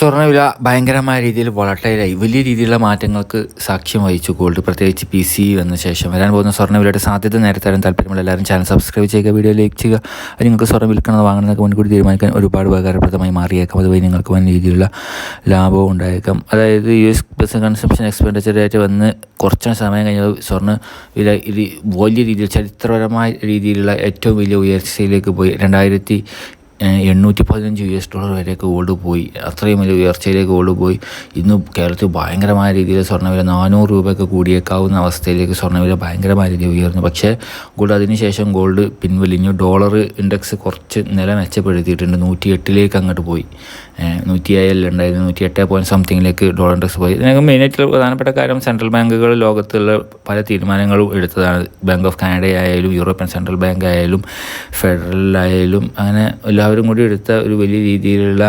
സ്വർണവില ഭയങ്കരമായ രീതിയിൽ വളട്ടയിലായി വലിയ രീതിയിലുള്ള മാറ്റങ്ങൾക്ക് സാക്ഷ്യം വഹിച്ചു ഗോൾഡ് പ്രത്യേകിച്ച് പി സി വന്ന ശേഷം വരാൻ പോകുന്ന സ്വർണ വിലയുടെ സാധ്യത നേരത്തെ തരാൻ താല്പര്യമുള്ള എല്ലാവരും ചാനൽ സബ്സ്ക്രൈബ് ചെയ്യുക വീഡിയോ ലൈക്ക് ചെയ്യുക. നിങ്ങൾക്ക് സ്വർണം വിൽക്കണമെന്ന് വാങ്ങണമെന്നൊക്കെ മുൻകൂട്ടി തീരുമാനിക്കാൻ ഒരുപാട് ഉപകാരപ്രദമായി മാറിയേക്കാം. അതുവഴി നിങ്ങൾക്ക് വൻ രീതിയിലുള്ള ലാഭവും ഉണ്ടായേക്കാം. അതായത് യു എസ് ബസ് കൺസംഷൻ എക്സ്പെൻഡിച്ചറായിട്ട് വന്ന് കുറച്ച് സമയം കഴിഞ്ഞാൽ സ്വർണ വില വലിയ രീതിയിൽ ചരിത്രപരമായ രീതിയിലുള്ള ഏറ്റവും വലിയ ഉയർച്ചയിലേക്ക് പോയി. രണ്ടായിരത്തി എണ്ണൂറ്റി പതിനഞ്ച് യു എസ് ഡോളർ വരെയൊക്കെ ഗോൾഡ് പോയി. അത്രയും വലിയ ഉയർച്ചയിലേക്ക് ഗോൾഡ് പോയി. ഇന്ന് കേരളത്തിൽ ഭയങ്കരമായ രീതിയിൽ സ്വർണവില നാനൂറ് രൂപയൊക്കെ കൂടിയേക്കാവുന്ന അവസ്ഥയിലേക്ക് സ്വർണവില ഭയങ്കരമായ രീതിയിൽ ഉയർന്നു. പക്ഷേ ഗോൾഡ് അതിനുശേഷം ഗോൾഡ് പിൻവലിഞ്ഞു. ഡോളർ ഇൻഡെക്സ് കുറച്ച് നില മെച്ചപ്പെടുത്തിയിട്ടുണ്ട്. നൂറ്റി എട്ടിലേക്ക് അങ്ങോട്ട് പോയി. നൂറ്റി ഏഴിൽ ഉണ്ടായിരുന്നു നൂറ്റി എട്ട് പോയിന്റ് സംതിങ്ങിലേക്ക് ഡോളർ ഇൻഡെക്സ് പോയി. ഇതിനൊക്കെ മെയിനായിട്ടുള്ള പ്രധാനപ്പെട്ട കാര്യം സെൻട്രൽ ബാങ്കുകൾ ലോകത്തുള്ള പല തീരുമാനങ്ങളും എടുത്തതാണ്. ബാങ്ക് ഓഫ് കാനഡ ആയാലും യൂറോപ്യൻ സെൻട്രൽ ബാങ്ക് ആയാലും ഫെഡറൽ ആയാലും അങ്ങനെ എല്ലാവരും കൂടി എടുത്ത ഒരു വലിയ രീതിയിലുള്ള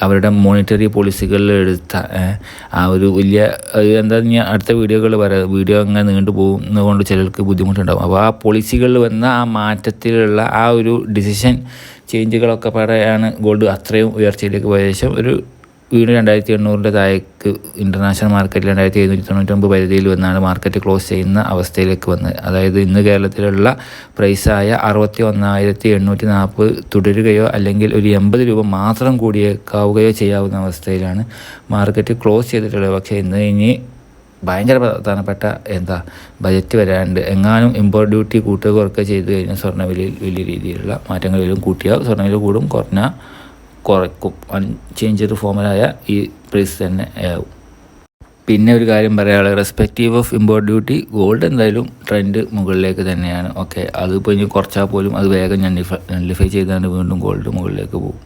അവരുടെ മോണിറ്ററി പോളിസികളിൽ എടുത്ത ആ ഒരു വലിയ എന്താ ഞാൻ അടുത്ത വീഡിയോകൾ പറയാം വീഡിയോ അങ്ങനെ നീണ്ടു പോകുന്നതുകൊണ്ട് ചിലർക്ക് ബുദ്ധിമുട്ടുണ്ടാകും അപ്പോൾ ആ പോളിസികളിൽ വന്ന ആ മാറ്റത്തിലുള്ള ആ ഒരു ഡിസിഷൻ ചേഞ്ചുകളൊക്കെ പറയാണ് ഗോൾഡ് അത്രയും ഉയർച്ചയിലേക്ക് പോയ ശേഷം ഒരു വീണ്ടും രണ്ടായിരത്തി എണ്ണൂറിന്റെ താഴേക്ക് ഇന്റർനാഷണൽ മാർക്കറ്റിൽ രണ്ടായിരത്തി എഴുന്നൂറ്റി തൊണ്ണൂറ്റൊമ്പത് പരിധിയിൽ വന്നാണ് മാർക്കറ്റ് ക്ലോസ് ചെയ്യുന്ന അവസ്ഥയിലേക്ക് വന്നത്. അതായത് ഇന്ന് കേരളത്തിലുള്ള പ്രൈസായ അറുപത്തി ഒന്നായിരത്തി എണ്ണൂറ്റി നാൽപ്പത് തുടരുകയോ അല്ലെങ്കിൽ ഒരു എൺപത് രൂപ മാത്രം കൂടിയേക്കാവുകയോ ചെയ്യാവുന്ന അവസ്ഥയിലാണ് മാർക്കറ്റ് ക്ലോസ് ചെയ്തിട്ടുള്ളത്. പക്ഷേ ഇന്ന് ഇനി ഭയങ്കര പ്രധാനപ്പെട്ട എന്താ ബജറ്റ് വരാണ്ട്. എങ്ങാനും ഇമ്പോർട്ട് ഡ്യൂട്ടി കൂട്ടുക കുറക്കുക ചെയ്ത് കഴിഞ്ഞാൽ സ്വർണവിലയിൽ വലിയ രീതിയിലുള്ള മാറ്റങ്ങളിലും കൂട്ടിയാൽ സ്വർണവില കൂടും കുറഞ്ഞാൽ കുറയ്ക്കും. അൺചേഞ്ചഡ് ഫോമിലായ ഈ പ്രൈസ് തന്നെ ആവും. പിന്നെ ഒരു കാര്യം പറയാനുള്ളത് respective of import duty gold എന്തായാലും ട്രെൻഡ് മുകളിലേക്ക് തന്നെയാണ്. ഓക്കെ അതിപ്പോൾ ഇനി കുറച്ചാൽ പോലും അത് വേഗം ഞണ്ടിഫൈ ഞണ്ടിഫൈ ചെയ്താണ്ട് വീണ്ടും ഗോൾഡ് മുകളിലേക്ക് പോകും.